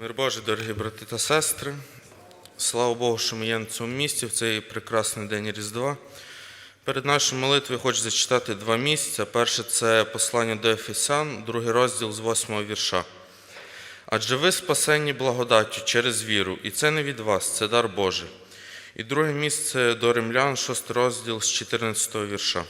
Мир Божий, дорогі брати та сестри. Слава Богу, що ми є на цьому місці в цей прекрасний день Різдва. Перед нашою молитвою хочу зачитати два місця. Перше це послання до Ефесян, другий розділ з восьмого вірша. Адже ви спасені благодаттю через віру, і це не від вас, це дар Божий. І друге місце до Римлян, шостий розділ з 14 вірша.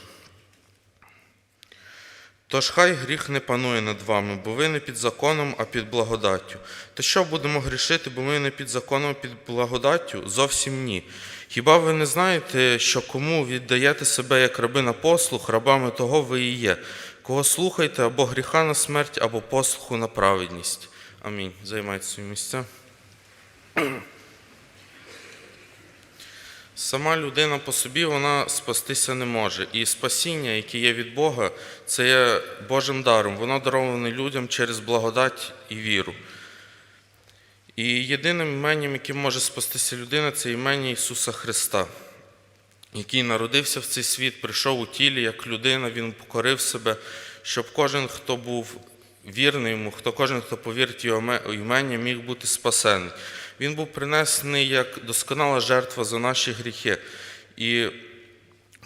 Тож хай гріх не панує над вами, бо ви не під законом, а під благодаттю. Та що будемо грішити, бо ми не під законом, а під благодаттю? Зовсім ні. Хіба ви не знаєте, що кому віддаєте себе як раби на послух, рабами того ви і є? Кого слухаєте або гріха на смерть, або послуху на праведність. Амінь. Займайте свої місця. Сама людина по собі вона спастися не може. І спасіння, яке є від Бога, це є Божим даром. Воно дароване людям через благодать і віру. І єдиним іменем, яким може спастися людина, це імення Ісуса Христа, який народився в цей світ, прийшов у тілі як людина, Він покорив себе, щоб кожен, хто був вірний йому, хто кожен, хто повірить його іме- імення, міг бути спасений. Він був принесений як досконала жертва за наші гріхи. І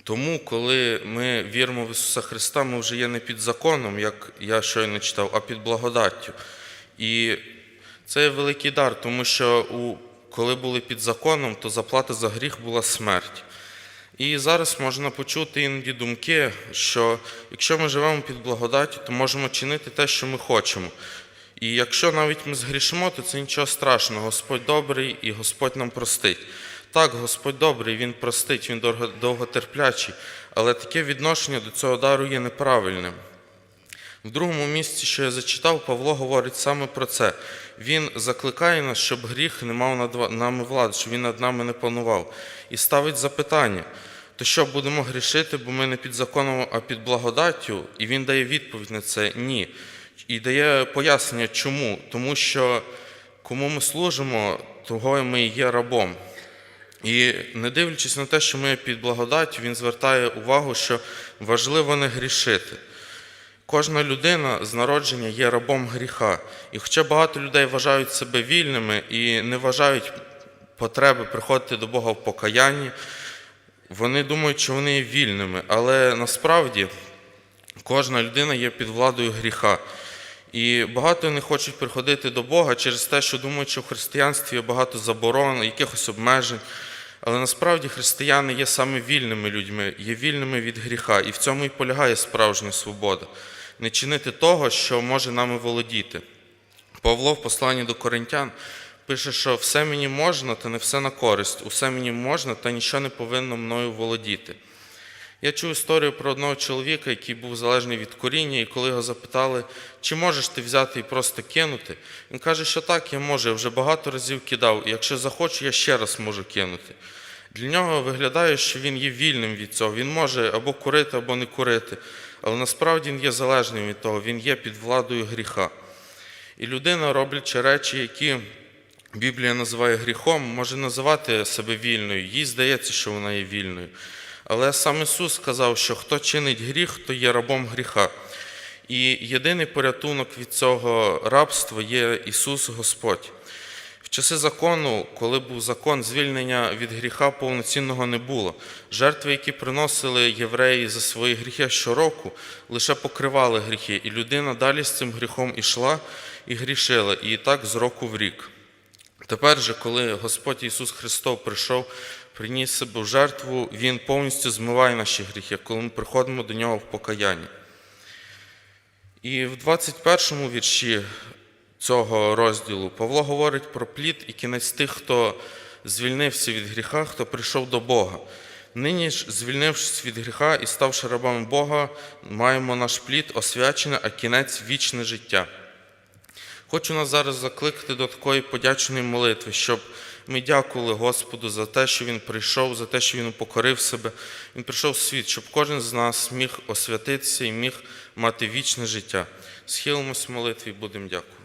тому, коли ми віримо в Ісуса Христа, ми вже є не під законом, як я щойно читав, а під благодаттю. І це є великий дар, тому що у, коли були під законом, то заплата за гріх була смерть. І зараз можна почути іноді думки, що якщо ми живемо під благодаттю, то можемо чинити те, що ми хочемо. І якщо навіть ми згрішимо, то це нічого страшного. Господь добрий і Господь нам простить. Так, Господь добрий, Він простить, Він довготерплячий, але таке відношення до цього дару є неправильним. В другому місці, що я зачитав, Павло говорить саме про це. Він закликає нас, щоб гріх не мав над нами влади, щоб він над нами не панував. І ставить запитання: то що будемо грішити, бо ми не під законом, а під благодаттю? І він дає відповідь на це ні. І дає пояснення, чому. Тому що кому ми служимо, того ми і є рабом. І не дивлячись на те, що ми під благодаттю, він звертає увагу, що важливо не грішити. Кожна людина з народження є рабом гріха. І хоча багато людей вважають себе вільними і не вважають потреби приходити до Бога в покаянні, вони думають, що вони є вільними. Але насправді кожна людина є під владою гріха. І багато не хочуть приходити до Бога через те, що думають, що в християнстві є багато заборон, якихось обмежень. Але насправді християни є саме вільними людьми, є вільними від гріха, і в цьому і полягає справжня свобода. Не чинити того, що може нами володіти. Павло в посланні до Коринтян пише, що все мені можна, та не все на користь, усе мені можна, та нічого не повинно мною володіти. Я чув історію про одного чоловіка, який був залежний від коріння, і коли його запитали, чи можеш ти взяти і просто кинути, він каже, що так, я можу, я вже багато разів кидав, і якщо захочу, я ще раз можу кинути. Для нього виглядає, що він є вільним від цього. Він може або курити, або не курити. Але насправді він є залежним від того, він є під владою гріха. І людина, роблячи речі, які Біблія називає гріхом, може називати себе вільною. Їй здається, що вона є вільною. Але сам Ісус сказав, що хто чинить гріх, то є рабом гріха. І єдиний порятунок від цього рабства є Ісус Господь. В часи закону, коли був закон, звільнення від гріха повноцінного не було. Жертви, які приносили євреї за свої гріхи щороку, лише покривали гріхи, і людина далі з цим гріхом ішла і грішила, і так з року в рік. Тепер же, коли Господь Ісус Христос прийшов, приніс себе в жертву, Він повністю змиває наші гріхи, коли ми приходимо до Нього в покаянні. І в 21 вірші цього розділу Павло говорить про плід і кінець тих, хто звільнився від гріха, хто прийшов до Бога. Нині ж, звільнившись від гріха і ставши рабами Бога, маємо наш плід освячений, а кінець вічне життя. Хочу нас зараз закликати до такої подячної молитви, щоб ми дякували Господу за те, що Він прийшов, за те, що Він покорив себе. Він прийшов в світ, щоб кожен з нас міг освятитися і міг мати вічне життя. Схилимось молитві і будемо дякувати.